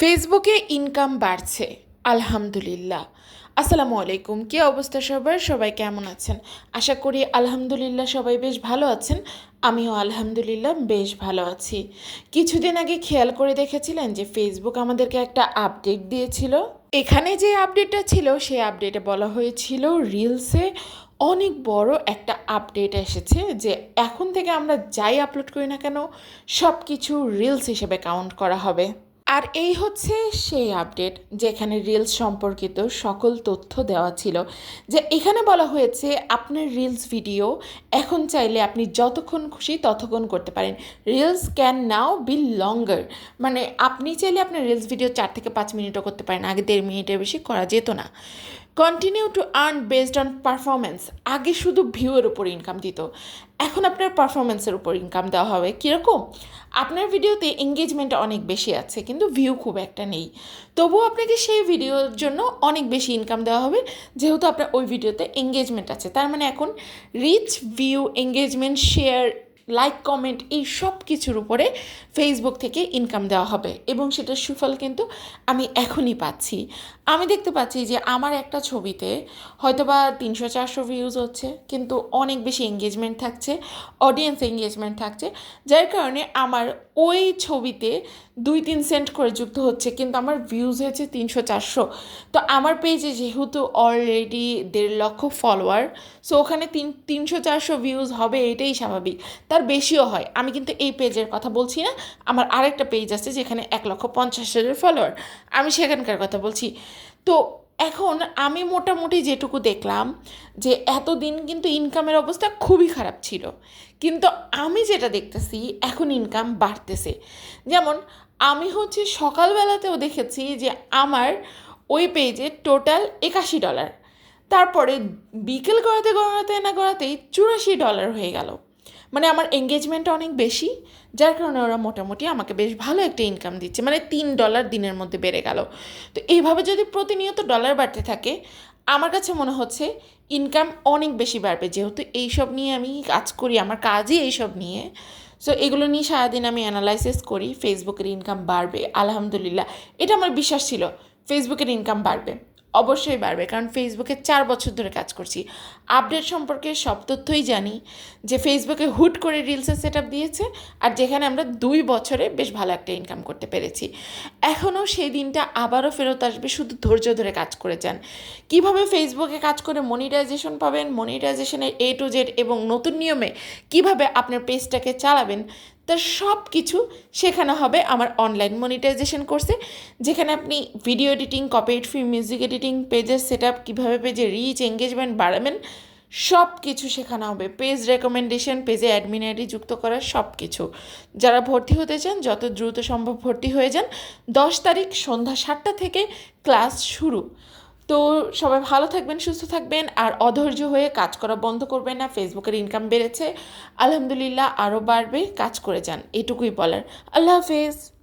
ফেসবুকে ইনকাম বাড়ছে, আলহামদুলিল্লাহ। আসসালামু আলাইকুম, কী অবস্থা সবার? সবাই কেমন আছেন? আশা করি আলহামদুলিল্লাহ সবাই বেশ ভালো আছেন। আমিও আলহামদুলিল্লাহ বেশ ভালো আছি। কিছুদিন আগে খেয়াল করে দেখেছিলেন যে ফেসবুক আমাদেরকে একটা আপডেট দিয়েছিল? এখানে যে আপডেটটা ছিল, সেই আপডেটে বলা হয়েছিল রিলসে অনেক বড় একটা আপডেট এসেছে যে এখন থেকে আমরা যাই আপলোড করি না কেন সব কিছু রিলস হিসেবে কাউন্ট করা হবে। আর এই হচ্ছে সেই আপডেট যেখানে রিলস সম্পর্কিত সকল তথ্য দেওয়া ছিল, যে এখানে বলা হয়েছে আপনার রিলস ভিডিও এখন চাইলে আপনি যতক্ষণ খুশি ততক্ষণ করতে পারেন। Reels can now be longer মানে আপনি চাইলে আপনার রিলস ভিডিও চার থেকে পাঁচ মিনিটও করতে পারেন, আগে দেড় মিনিটের বেশি করা যেত না। Continue to earn based on performance আগে শুধু ভিউয়ের উপর ইনকাম দিত। এখন আপনার পারফরমেন্সের উপর ইনকাম দেওয়া হবে। কীরকম? আপনার ভিডিওতে এঙ্গেজমেন্ট অনেক বেশি আছে, কিন্তু ভিউ খুব একটা নেই। তবুও আপনাকে সেই ভিডিওর জন্য অনেক বেশি ইনকাম দেওয়া হবে, যেহেতু আপনার ওই ভিডিওতে এঙ্গেজমেন্ট আছে। তার মানে এখন reach view engagement share like comment এই সব কিছুর উপরে ফেসবুক থেকে ইনকাম দেওয়া হবে। এবং সেটার সুফল কিন্তু আমি এখনই পাচ্ছি। আমি দেখতে পাচ্ছি যে আমার একটা ছবিতে হয়তো বা তিনশো চারশো ভিউজ হচ্ছে, কিন্তু অনেক বেশি এঙ্গেজমেন্ট থাকছে অডিয়েন্স এঙ্গেজমেন্ট থাকছে, যার কারণে আমার ওই ছবিতে দুই তিন সেন্ট করে যুক্ত হচ্ছে, কিন্তু আমার ভিউজ হয়েছে তিনশো চারশো। তো আমার পেজে যেহেতু অলরেডি দেড় লক্ষ ফলোয়ার সো ওখানে তিন, তিনশো চারশো ভিউজ হবে এটাই স্বাভাবিক। তার বেশিও হয়। আমি কিন্তু এই পেজের কথা বলছি না, আমার আরেকটা পেজ আছে যেখানে এক লক্ষ পঞ্চাশ হাজার ফলোয়ার আমি সেখানকার কথা বলছি। তো এখন আমি মোটামুটি যেটুকু দেখলাম যে এতদিন কিন্তু ইনকামের অবস্থা খুবই খারাপ ছিল। কিন্তু আমি যেটা দেখতেছি, এখন ইনকাম বাড়তেছে। যেমন আমি হচ্ছে সকালবেলাতেও দেখেছি যে আমার ওই পেজে টোটাল একাশি ডলার তারপরে বিকেল গড়াতে গড়াতে না গড়াতেই চুরাশি ডলার হয়ে গেল। মানে আমার এঙ্গেজমেন্ট অনেক বেশি, যার কারণে ওরা মোটামুটি আমাকে বেশ ভালো একটা ইনকাম দিচ্ছে। মানে তিন ডলার দিনের মধ্যে বেড়ে গেল। তো এইভাবে যদি প্রতিনিয়ত ডলার বাড়তে থাকে, আমার কাছে মনে হচ্ছে ইনকাম অনেক বেশি বাড়বে। যেহেতু এইসব নিয়ে আমি কাজ করি, আমার কাজই এইসব নিয়ে। সো এগুলো নিয়ে সারাদিন আমি অ্যানালাইসিস করি ফেসবুকের ইনকাম বাড়বে, আলহামদুলিল্লাহ। এটা আমার বিশ্বাস ছিল ফেসবুকের ইনকাম বাড়বে। অবশ্যই বাড়বে, কারণ ফেসবুকে চার বছর ধরে কাজ করছি। আপডেট সম্পর্কে সব তথ্যই জানি, যে ফেসবুকে হুট করে রিলসের সেট দিয়েছে, আর যেখানে আমরা দুই বছরে বেশ ভালো একটা ইনকাম করতে পেরেছি। এখনও সেই দিনটা আবারও ফেরত আসবে, শুধু ধৈর্য ধরে কাজ করে যান। কীভাবে ফেসবুকে কাজ করে মনিটাইজেশন পাবেন মনিটাইজেশনের এ টু জেড এবং নতুন নিয়মে কীভাবে আপনার পেজটাকে চালাবেন তার সব কিছু শেখানো হবে আমার অনলাইন মনিটাইজেশন কোর্সে যেখানে আপনি video editing copyright free music editing পেজের সেট আপ কীভাবে পেজে রিচ এঙ্গেজমেন্ট বাড়াবেন সব কিছু শেখানো হবে। পেজ রেকমেন্ডেশন পেজে অ্যাডমিন আইডি যুক্ত করার সব কিছু যারা ভর্তি হতে চান, যত দ্রুত সম্ভব ভর্তি হয়ে যান, দশ তারিখ সন্ধ্যা সাতটা থেকে ক্লাস শুরু। তো সবাই ভালো থাকবেন, সুস্থ থাকবেন, আর অধৈর্য হয়ে কাজ করা বন্ধ করবেন না। ফেসবুকের ইনকাম বেড়েছে। আলহামদুলিল্লাহ আরও বাড়বে। কাজ করে যান। এটুকুই বলার। আল্লাহ হাফেজ।